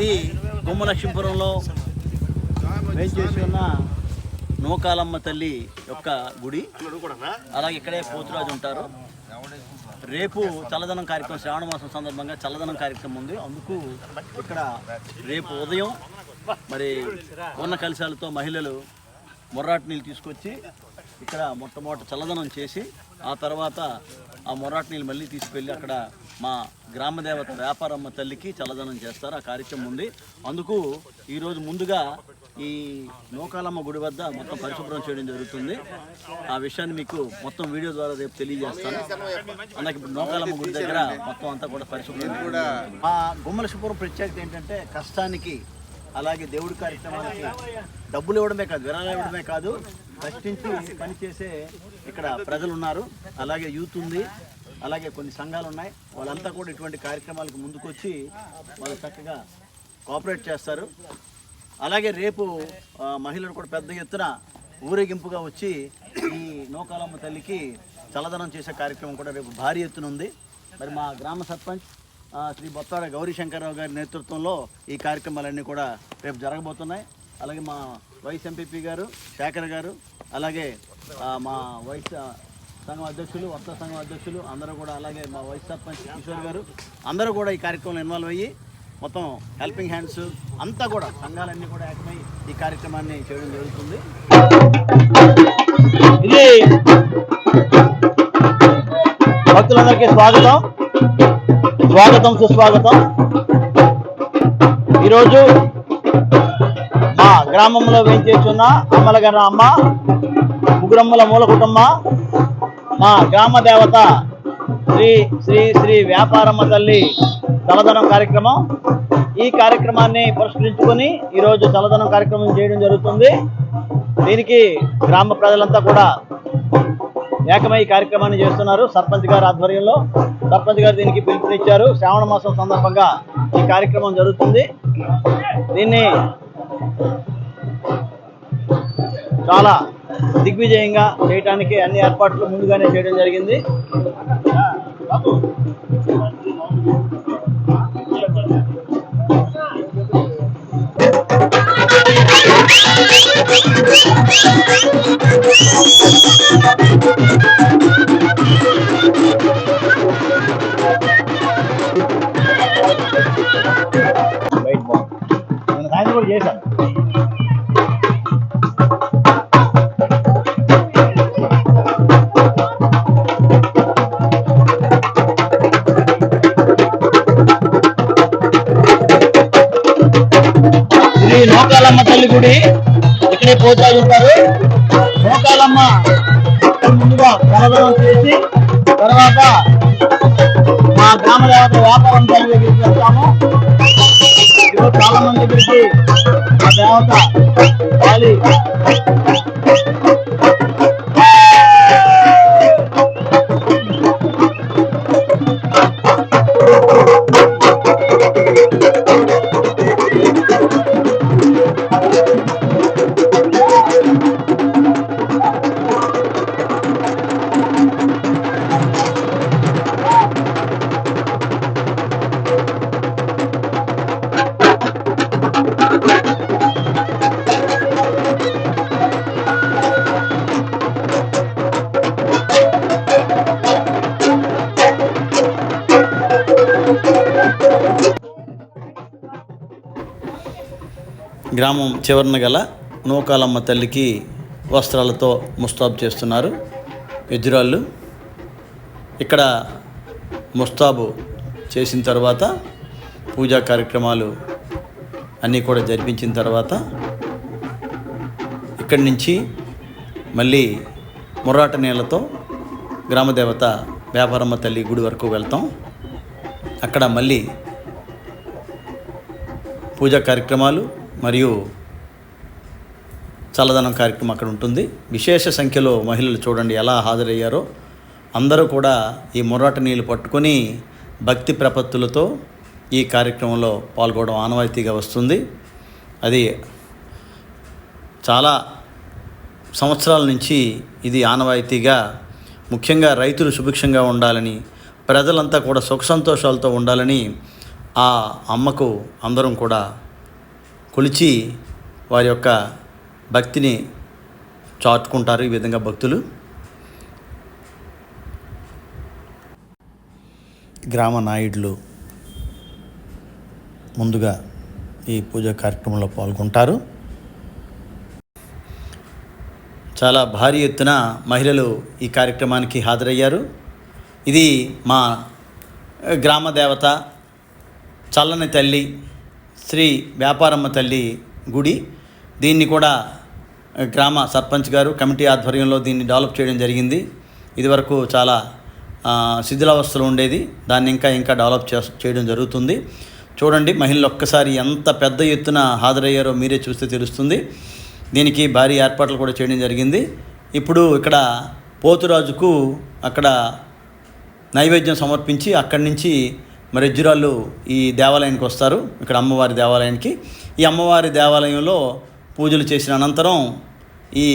ఇది గుమ్మలక్ష్మీపురంలో వేంచేసి ఉన్న నూకాలమ్మ తల్లి యొక్క గుడి. అలాగే ఇక్కడే పోతురాజు ఉంటారు. రేపు చల్లదనం కార్యక్రమం శ్రావణ మాసం సందర్భంగా చల్లదనం కార్యక్రమం ఉంది. అందుకు ఇక్కడ రేపు ఉదయం మరి ఉన్న కలశాలతో మహిళలు మొర్రాటి నీళ్ళు తీసుకొచ్చి ఇక్కడ మొట్టమొదటి చల్లదనం చేసి ఆ తర్వాత ఆ మొర్రాటి నీళ్ళు మళ్ళీ తీసుకెళ్ళి అక్కడ మా గ్రామ దేవత వ్యాపారమ్మ తల్లికి చల్లదనం చేస్తారు. ఆ కార్యక్రమం ఉంది. అందుకు ఈరోజు ముందుగా ఈ నూకాలమ్మ గుడి వద్ద మొత్తం పరిశుభ్రం చేయడం జరుగుతుంది. ఆ విషయాన్ని మీకు మొత్తం వీడియో ద్వారా రేపు తెలియజేస్తాను. అలాగే ఇప్పుడు నూకాలమ్మ గుడి దగ్గర మొత్తం అంతా కూడా పరిశుభ్రం కూడా ఆ గుమ్మలశుపురం ప్రత్యేకత ఏంటంటే కష్టానికి అలాగే దేవుడి కార్యక్రమాలకి డబ్బులు ఇవ్వడమే కాదు విరాళాలు ఇవ్వడమే కాదు కష్టించి పనిచేసే ఇక్కడ ప్రజలు ఉన్నారు. అలాగే యూత్ ఉంది అలాగే కొన్ని సంఘాలు ఉన్నాయి. వాళ్ళంతా కూడా ఇటువంటి కార్యక్రమాలకు ముందుకొచ్చి వాళ్ళు చక్కగా కోఆపరేట్ చేస్తారు. అలాగే రేపు మహిళలు కూడా పెద్ద ఎత్తున ఊరేగింపుగా వచ్చి ఈ నూకాలమ్మ తల్లికి చల్లదనం చేసే కార్యక్రమం కూడా రేపు భారీ ఎత్తున ఉంది. మరి మా గ్రామ సర్పంచ్ శ్రీ బొత్తాడ గౌరీ శంకర్రావు గారి నేతృత్వంలో ఈ కార్యక్రమాలన్నీ కూడా రేపు జరగబోతున్నాయి. అలాగే మా వైస్ ఎంపీపీ గారు శేఖర్ గారు అలాగే మా వైస్ సంఘం అధ్యక్షులు వర్త సంఘం అధ్యక్షులు అందరూ కూడా అలాగే మా వైస్ సర్పంచ్ కిషోర్ గారు అందరూ కూడా ఈ కార్యక్రమంలో ఇన్వాల్వ్ అయ్యి మొత్తం హెల్పింగ్ హ్యాండ్స్ అంతా కూడా సంఘాలన్నీ కూడా ఏకమై ఈ కార్యక్రమాన్ని చేయడం జరుగుతుంది. భక్తులందరికీ స్వాగతం. స్వాగతం సుస్వాగతం. ఈరోజు మా గ్రామంలో వేయించేస్తున్న అమ్మలగన్న అమ్మ ముగ్గురమ్మల మూల కుటుంబ మా గ్రామ దేవత శ్రీ శ్రీ శ్రీ వ్యాపారమ్మ తల్లి తలదనం కార్యక్రమం. ఈ కార్యక్రమాన్ని పురస్కరించుకొని ఈరోజు చలదనం కార్యక్రమం చేయడం జరుగుతుంది. దీనికి గ్రామ ప్రజలంతా కూడా ఏకమై కార్యక్రమాన్ని చేస్తున్నారు సర్పంచ్ గారి ఆధ్వర్యంలో. సర్పంచ్ గారు దీనికి పిలుపునిచ్చారు. శ్రావణ మాసం సందర్భంగా ఈ కార్యక్రమం జరుగుతుంది. దీన్ని చాలా దిగ్విజయంగా చేయడానికి అన్ని ఏర్పాట్లు ముందుగానే చేయడం జరిగింది. మోకాలమ్మ తల్లి గుడి. ఇక్కడే పోతాలు ఉంటారు. మోకాలమ్మ ముందుగా కలవరం చేసి తర్వాత మా గ్రామ దేవత వ్యాపారం తల్లి దగ్గరికి వెళ్తాము చాలా మంది దగ్గరికి మా దేవత గ్రామం చివరన గల నూకాలమ్మ తల్లికి వస్త్రాలతో ముస్తాబు చేస్తున్నారు యజురాళ్ళు. ఇక్కడ ముస్తాబు చేసిన తర్వాత పూజా కార్యక్రమాలు అన్నీ కూడా జరిపించిన తర్వాత ఇక్కడి నుంచి మళ్ళీ మురాట నీళ్ళతో గ్రామదేవత వ్యాపారమ్మ తల్లి గుడి వరకు వెళ్తాం. అక్కడ మళ్ళీ పూజా కార్యక్రమాలు మరియు చల్లదనం కార్యక్రమం అక్కడ ఉంటుంది. విశేష సంఖ్యలో మహిళలు చూడండి ఎలా హాజరయ్యారో. అందరూ కూడా ఈ మొరాట నీళ్ళు పట్టుకొని భక్తి ప్రపత్తులతో ఈ కార్యక్రమంలో పాల్గొనడం ఆనవాయితీగా వస్తుంది. అది చాలా సంవత్సరాల నుంచి ఇది ఆనవాయితీగా ముఖ్యంగా రైతులు సుభిక్షంగా ఉండాలని ప్రజలంతా కూడా సుఖ సంతోషాలతో ఉండాలని ఆ అమ్మకు అందరం కూడా కొలిచి వారి యొక్క భక్తిని చాటుకుంటారు ఈ విధంగా భక్తులు. గ్రామ నాయుడులు ముందుగా ఈ పూజ కార్యక్రమంలో పాల్గొంటారు. చాలా భారీ ఎత్తున మహిళలు ఈ కార్యక్రమానికి హాజరయ్యారు. ఇది మా గ్రామ దేవత చల్లని తల్లి శ్రీ వ్యాపారమ్మ తల్లి గుడి. దీన్ని కూడా గ్రామ సర్పంచ్ గారు కమిటీ ఆధ్వర్యంలో దీన్ని డెవలప్ చేయడం జరిగింది. ఇదివరకు చాలా శిథిలావస్థలు ఉండేది. దాన్ని ఇంకా ఇంకా డెవలప్ చే చేయడం జరుగుతుంది. చూడండి మహిళలు ఒక్కసారి ఎంత పెద్ద ఎత్తున హాజరయ్యారో మీరే చూస్తే తెలుస్తుంది. దీనికి భారీ ఏర్పాట్లు కూడా చేయడం జరిగింది. ఇప్పుడు ఇక్కడ పోతురాజుకు అక్కడ నైవేద్యం సమర్పించి అక్కడి నుంచి మరి ఎజ్జురాళ్ళు ఈ దేవాలయానికి వస్తారు ఇక్కడ అమ్మవారి దేవాలయానికి. ఈ అమ్మవారి దేవాలయంలో పూజలు చేసిన అనంతరం ఈ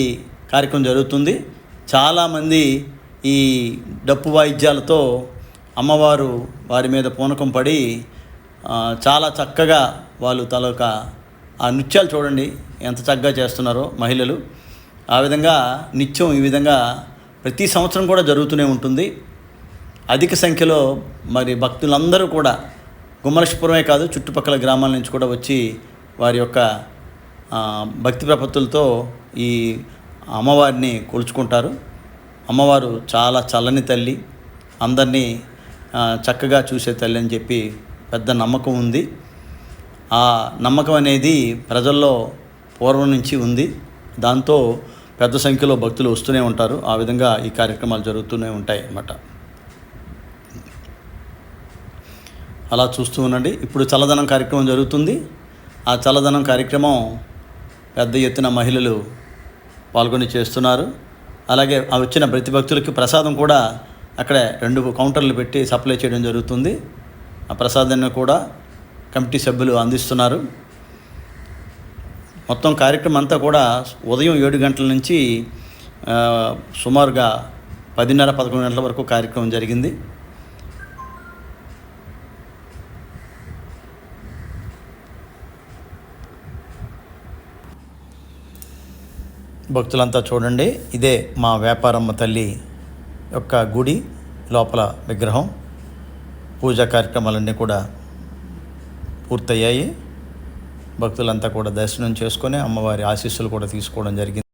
కార్యక్రమం జరుగుతుంది. చాలామంది ఈ డప్పు వాయిద్యాలతో అమ్మవారు వారి మీద పూనకం పడి చాలా చక్కగా వాళ్ళు తలొక ఆ నృత్యాలు చూడండి ఎంత చక్కగా చేస్తున్నారో మహిళలు. ఆ విధంగా నిత్యం ఈ విధంగా ప్రతి సంవత్సరం కూడా జరుగుతూనే ఉంటుంది. అధిక సంఖ్యలో మరి భక్తులందరూ కూడా గుమ్మలక్ష్మపురమే కాదు చుట్టుపక్కల గ్రామాల నుంచి కూడా వచ్చి వారి యొక్క భక్తి ప్రపత్తులతో ఈ అమ్మవారిని కొలుచుకుంటారు. అమ్మవారు చాలా చల్లని తల్లి అందరినీ చక్కగా చూసే తల్లి అని చెప్పి పెద్ద నమ్మకం ఉంది. ఆ నమ్మకం అనేది ప్రజల్లో పూర్వం నుంచి ఉంది. దాంతో పెద్ద సంఖ్యలో భక్తులు వస్తూనే ఉంటారు. ఆ విధంగా ఈ కార్యక్రమాలు జరుగుతూనే ఉంటాయి అన్నమాట అలా చూస్తూ ఉండండి. ఇప్పుడు చల్లదనం కార్యక్రమం జరుగుతుంది. ఆ చల్లదనం కార్యక్రమం పెద్ద ఎత్తున మహిళలు పాల్గొని చేస్తున్నారు. అలాగే ఆ వచ్చిన ప్రతి భక్తులకి ప్రసాదం కూడా అక్కడే రెండు కౌంటర్లు పెట్టి సప్లై చేయడం జరుగుతుంది. ఆ ప్రసాదాన్ని కూడా కమిటీ సభ్యులు అందిస్తున్నారు. మొత్తం కార్యక్రమం అంతా కూడా ఉదయం ఏడు గంటల నుంచి సుమారుగా పదిన్నర పదకొండు గంటల వరకు కార్యక్రమం జరిగింది. భక్తులంతా చూడండి. ఇదే మా వ్యాపారమ్మ తల్లి యొక్క గుడి లోపల విగ్రహం. పూజా కార్యక్రమాలన్నీ కూడా పూర్తయ్యాయి. భక్తులంతా కూడా దర్శనం చేసుకొని అమ్మవారి ఆశీస్సులు కూడా తీసుకోవడం జరిగింది.